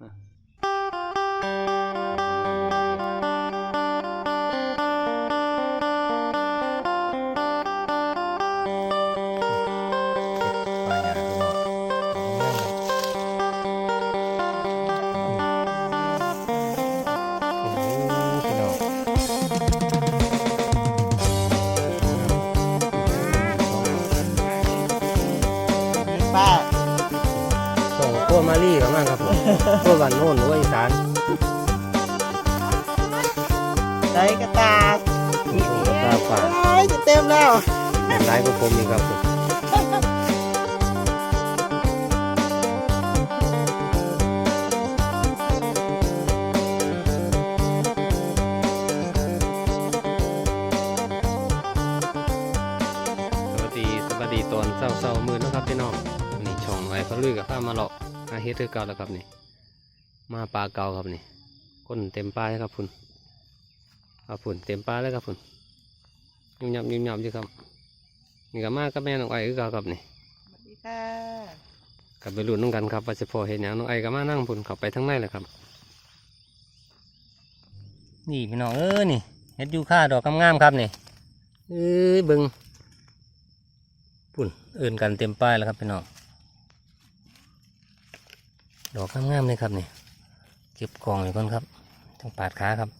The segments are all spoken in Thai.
ปากส่งกระตาฝากโอ้ยจะเต็มแล้วเป็นร้ายกับผมอีกครับผมสวัสดีสวัสดีตอนเศร้าเศร้าๆมือนะครับพี่น้องนี่ช่องไอ้พะลุยกับข้ามาหลอกอาเฮ็ดคือเก่าแล้วครับนี่ มาปลาเก่าครับนี่ก้นเต็มปลาเลยครับคุณ ครับคุณเต็มปลาเลยครับคุณยุ่มยำยุ่มยำอยู่ครับนี่ก็มากับแม่น้องไอ้คือเก่าครับนี่สวัสดีค่ะกลับไปลุ้นน้องกันครับว่าจะพอเห็นอย่างน้องไอ้ก็มานั่งพุ่นเข้าไปทั้งในเลยครับ นี่พี่น้องเออนี่เฮ็ดยูค่าดอกงามๆครับนี่เอ้ยเบิงพุ่นเอื่นกันเต็มป้ายแล้วครับพี่น้องดอกงามๆเลยครับนี่เก็บกองเลยก่อนครับต้องปาดขาครับ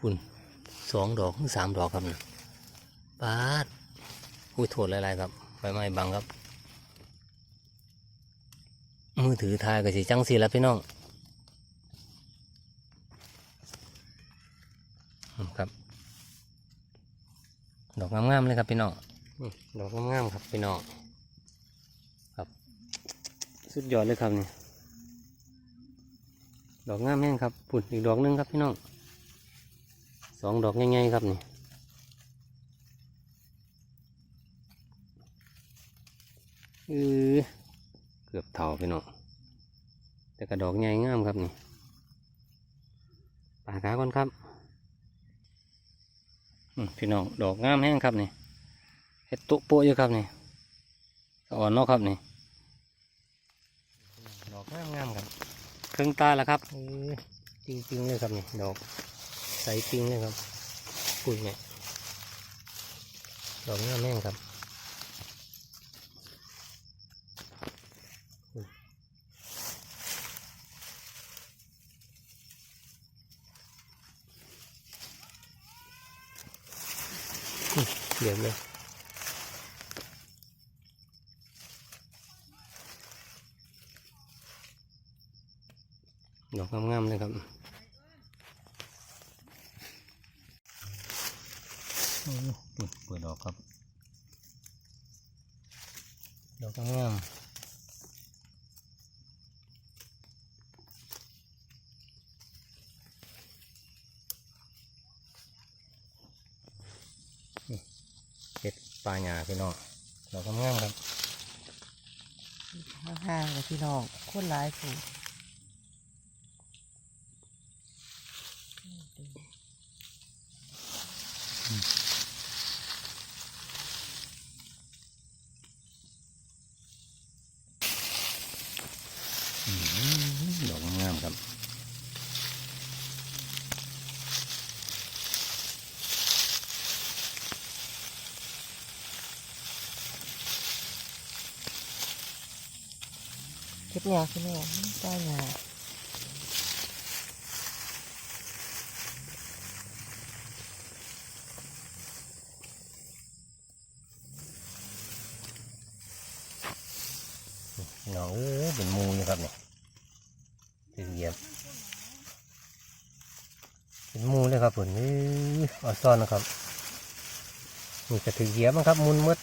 พุ่นสองดอกหรือสามดอกครับนี่ปาดอุ้ยโถดหลายๆครับใบไม้บังครับ มือถือถ่ายก็สิจังสีแล้วพี่น้องอืมครับ ดอกงามๆเลยครับพี่น้องอืมดอกงามๆครับพี่น้องครับ สุดยอดเลยครับนี่ดอกงามแห้งครับปุ่นอีกดอกหนึงครับพี่น้อง สองดอกง่ายๆครับนี่เออเกือบเท่าพี่น้องแต่กระดอกใหญ่งามครับนี่ปลาขาก่อนครับอืมพี่น้องดอกงามแห้งครับนี่เห็ดตุโปะอยู่ครับนี่สะอ่อนเนาะครับนี่ดอกงามงามครับเครื่องตาแล้วครับจริงจริงๆเลยครับนี่ดอกใสจริงเลยครับปุ๋ยเนี่ยดอกงามแห้งครับเดี๋ยวเลยดอกงามๆเลยครับ โอ้นี่เปิดดอกครับ ดอกงามเห็ดปลาหยาพี่น้องดอกงามครับห่างๆกับพี่น้องคนหลายผูก อืมดอกงามๆครับ เก็บห ยาพี่น้องใต้หยาพี่น้องโอ้เป็นมูอยู่ครับเนี่ยเป็นเหยียบเป็นมูเลยครับผมนี่ออซ่อนนะครับนี่กระถือเหยียบมั้งครับมุนมืด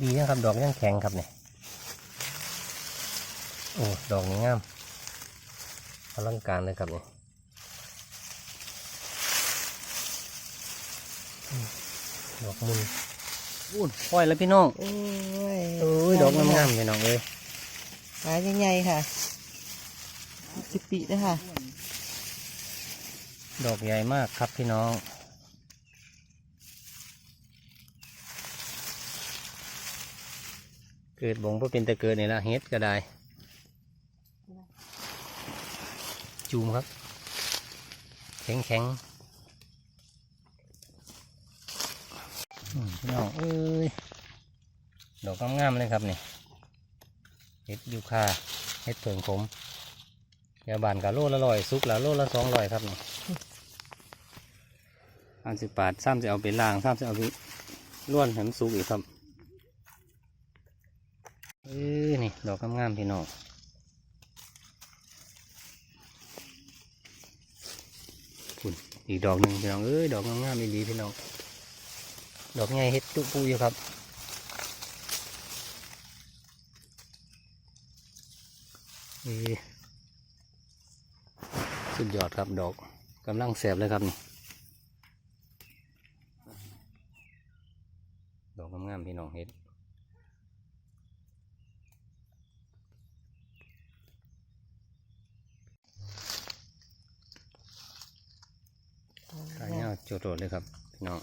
ดีนะครับดอกยังแข็งครับเนี่ย โอ้ดอกนี้งามอลังการเลยครับเนี่ยอืมดอกมุนอู้ปล่อยแล้วพี่น้องโอ้ยเอ้ยดอกงามๆพี่น้องเอ้ยหาใหญ่ๆค่ะสิบปีนะค่ะ ดอกใหญ่มากครับพี่น้องเกิดบงเพื่อเป็นแต่เกิดนี่ละเฮ็ดก็ได้ จูมครับ แข็งแข็งพี่น้องเอ้ย ดอกงามๆเลยครับนี่เห็ดยูคาเห็ดเผิงขมยาบานกับโลละร้อยซุกละโลละสองร้อยครับนี่อันสิบบาทซ้ำจะเอาไปล้างซ้ำจะเอาไปล้วนให้มันสุกอีกครับเอ้ยนี่ ดอกงามๆพี่น้องคุณ อีกดอกหนึ่งพี่น้องเอ้ยดอกงามๆอีดีพี่น้องดอกใหญ่เห็ดตุปูอยู่ครับนี่สุดยอดครับดอกกำลังแสบเลยครับนี่ดอกงามๆพี่น้องเห็ด ขายเงาโจดๆเลยครับพี่น้อง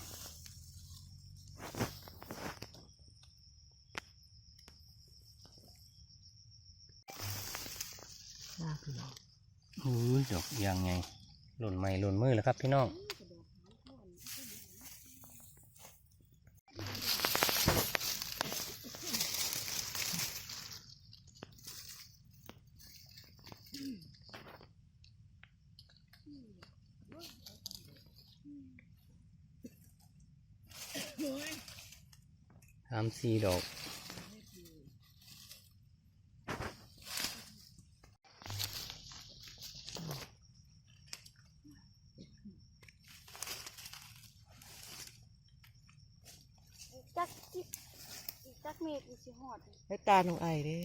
ลากพี่น้องอุ้ยดอกยางไงหล่นใหม่หล่นมือแล้วครับพี่น้องามสี่ดอกจักจิอีกจักเมตรอีสิหอดให้ตาหนูไอเด้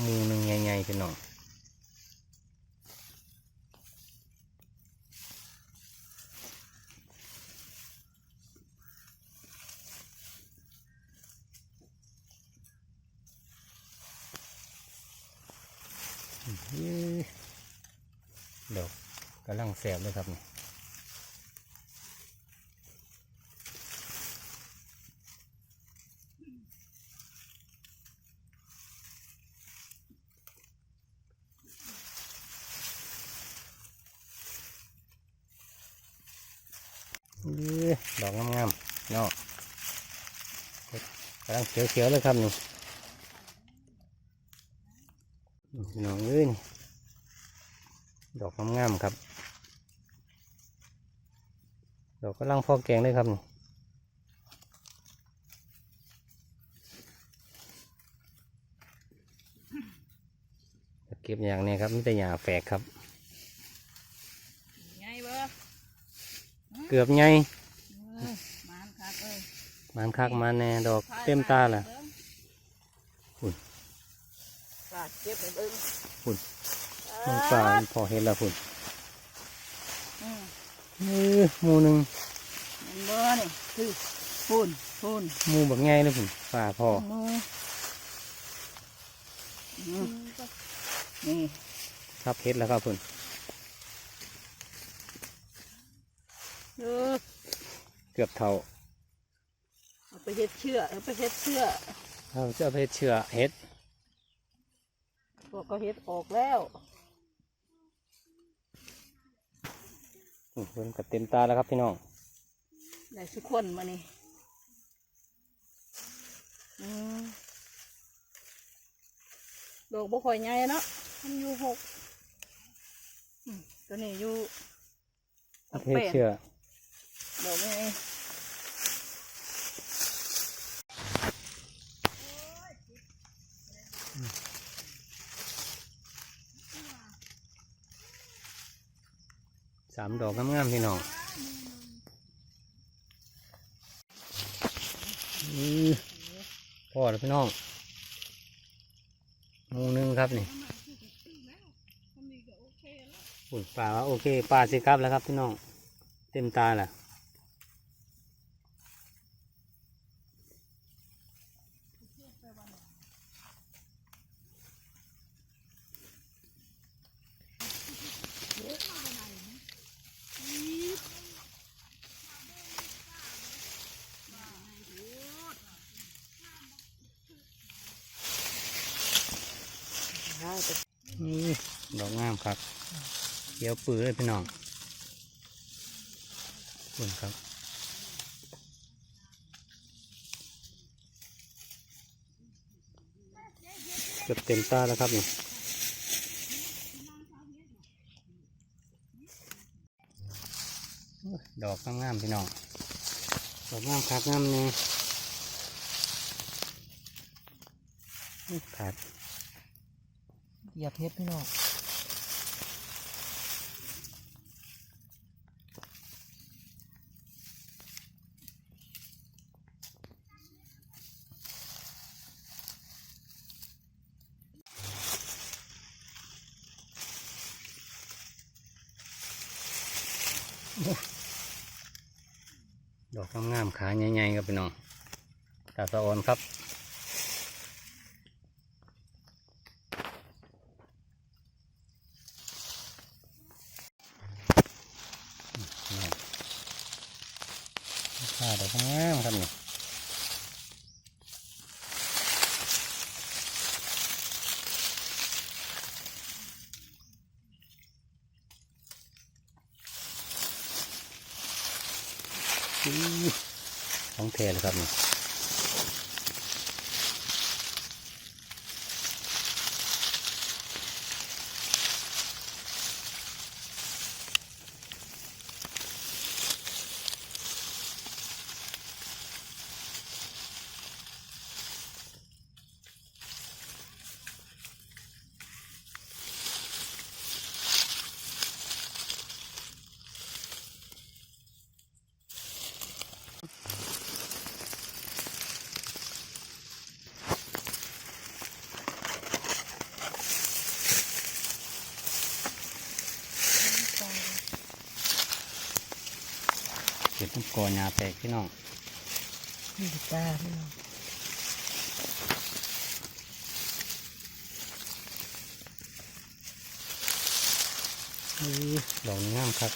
หมูหนึ่งใหญ่ๆพี่น้อง อื้อดอกกำลังแสบเลยครับนี่ดอกงามๆเนาะกำลังเขียวๆเลยครับนี่น้องเอ้ยดอกงามๆครับ ดอ กกำลังพอแกงเลยครับนี่เก็บอย่างนี้ครับมีแต่หญ้าแฝกครับ ไงเบอร์เกือบไงมานคักเอ้ยมันคักมันแน่ดอกเต็มตาล่ะลากเก็บไปเบิ้งมันป่ามันพอเห็นแล้วพุ่นอืม เออหมูหนึ่งเห็นเบอร์นี่คือปูนปูนหมูแบบง่ายเลยพุ่นป่าพอหมูอืมนี่ครับเห็ดแล้วครับพุ่นเออเกือบเท่าเอาไปเฮ็ดเชื่อเอาไปเฮ็ดเชื่อเราจะเอาไปเชื่อเห็ดพวกก็เฮ็ดออกแล้ว อืม เพิ่นกับเต็มตาแล้วครับพี่น้องได้สุกคนมานี่อืมดอกบ่ค่อยใหญ่เนาะมันอยู่หกอืมตัวนี้อยู่เอาไปเฮ็ดเชื่อดอกไง สามดอกงามๆพี่น้องอือพอแล้วพี่น้องหมูหนึ่งครับนี่ปุ่นป่าว่าโอเคป่าสิครับแล้วครับพี่น้อง เต็มตาแหละค่ะ ครับเขียวปื้อเลยพี่น้องขอบคุณครับเกือบเต็มตาแล้วครับนี่โอ้ยดอกงามๆพี่น้องดอกงามคักงามนี่ขาดเหยียบเพชรพี่น้อง ดอกงามๆขาใหญ่ๆครับพี่น้องตาสะออนครับนี่ขาดอกงามครับนี่อื้อของแท้เลยครับนี่ เก็บน้ำกอหยาแตกพี่น้องนี่ตาพี่น้องอื้อดอกนี้งามครับ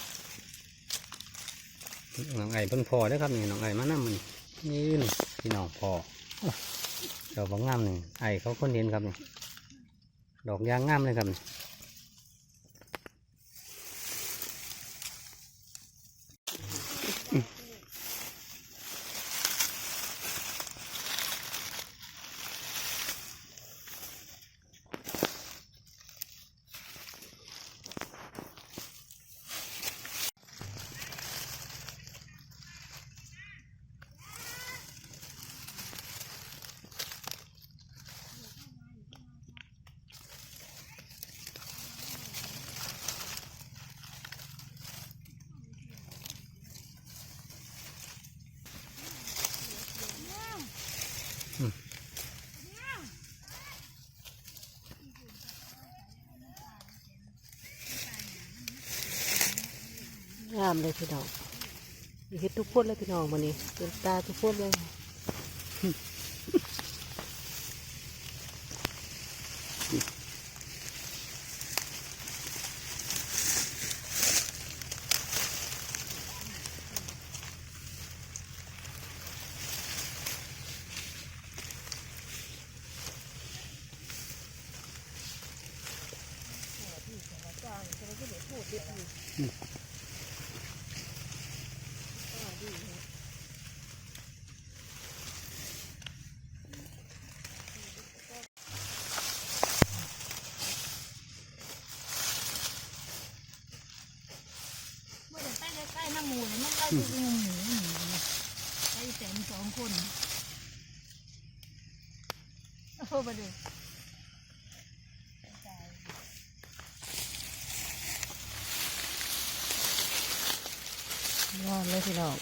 น้องไอ้เพิ่นพอได้อครับนี่น้องไอ้มานั่มันนี่นี่พี่น้องพอดอกบางงามหนึ่งไอ้เขาคนเห็นครับนี่ดอกยางงามเลยครับนี่ งามเลยพี่น้องมีเห็ดทุกคนเลยพี่น้องวันนี้เต็มตาทุกคนเลย ไม่ได้ไปใกล้ๆน้ำหมูเลยมันใกล้จะงมหมูหมูไปแสนสองคนโอ้โหไดูงามเลยพี่น้อง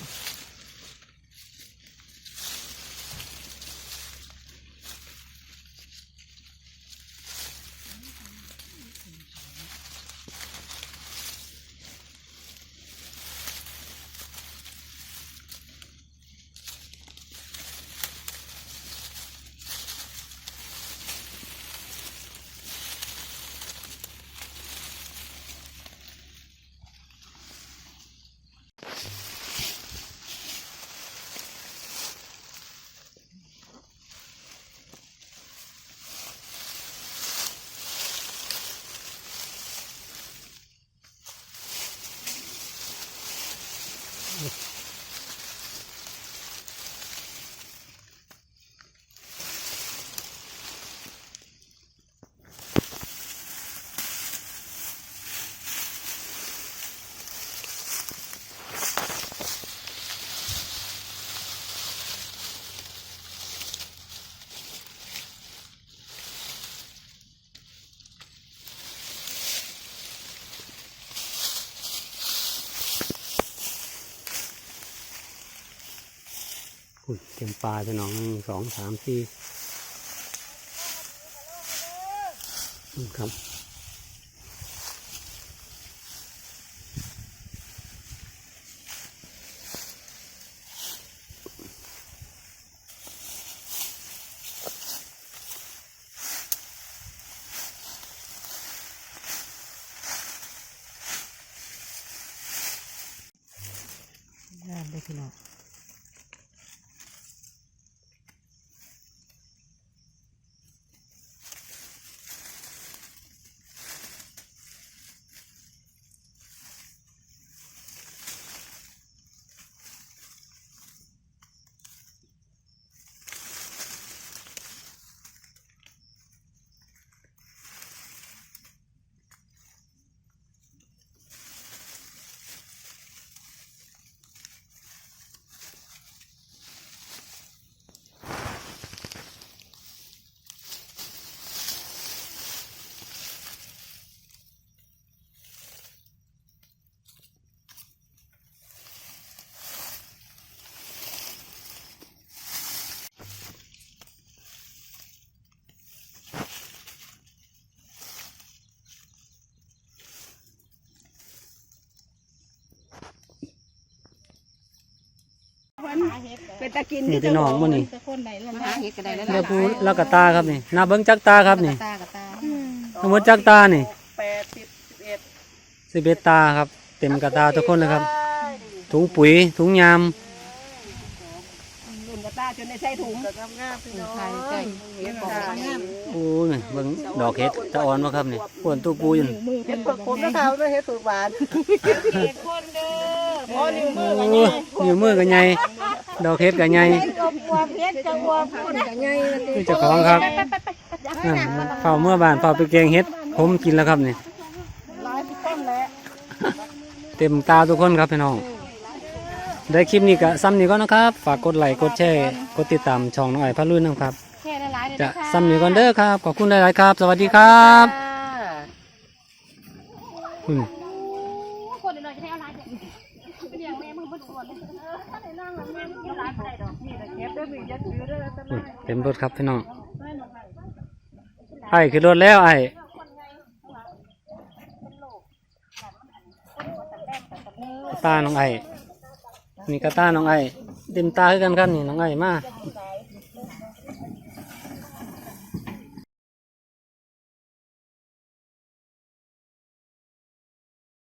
Yeah. เต็มปลาพี่น้องหนึ่งสองสามสี่ครับ เป็นตะกินนี่พี่น้องมื้อนี้คนไหนล่ะหาเห็ดก็ได้แล้วเดี๋ยวพูแล้วกระตาครับนี่นาเบิ้งจักตาครับนี่ตากับตาทั้งหมดจักตานี่แปดสิบสิบเอ็ดสิบเอ็ดตาครับ เต็มกระตาทุกคนเลยครับ ถุงปุ๋ยถุงยามรุ่นกระตาจนได้ใช้ถุงงามงามพี่น้องใช่เห็ดบอกงามโอ้ยเบิ้งดอกเห็ดตะออนวะครับนี่ปวนตู้ปูอยันมือเห็เพิ่ดนเปิดผมนะครัไม่เห็ดสูตรหวานโอ้นิ้วมืโอ้อกันไงยนิ้วมือกันใหญ่ ดอกเห็ดกันใหญ่อวบเพชรจะอวบคนกันไงคือเจ้าของครับนั่นเฝ้าเมื่อบ้านเฝ้าไปแกงเห็ดผมกินแล้วครับนี่หลายต้นแล้วเต็มตาทุกคนครับพี่น้อง ได้คลิปนี้ก็ซ้ำนี้ก็นะครับ ฝากกดไลค์กดแชร์กดติดตามช่องน้องไอ้พะรุ่นนะครับแค่หลายๆจะซ้ำนี้ก่อนเด้อครับ ขอบคุณหลายๆครับ สวัสดีครับอืม เต็มรถครับพี่น้องไอ้คือรถแล้วไอ้ตาน้องไอ้นี่ก็ตาน้องไอ้เต็มตาคือกันกันนี่น้องไอ้มา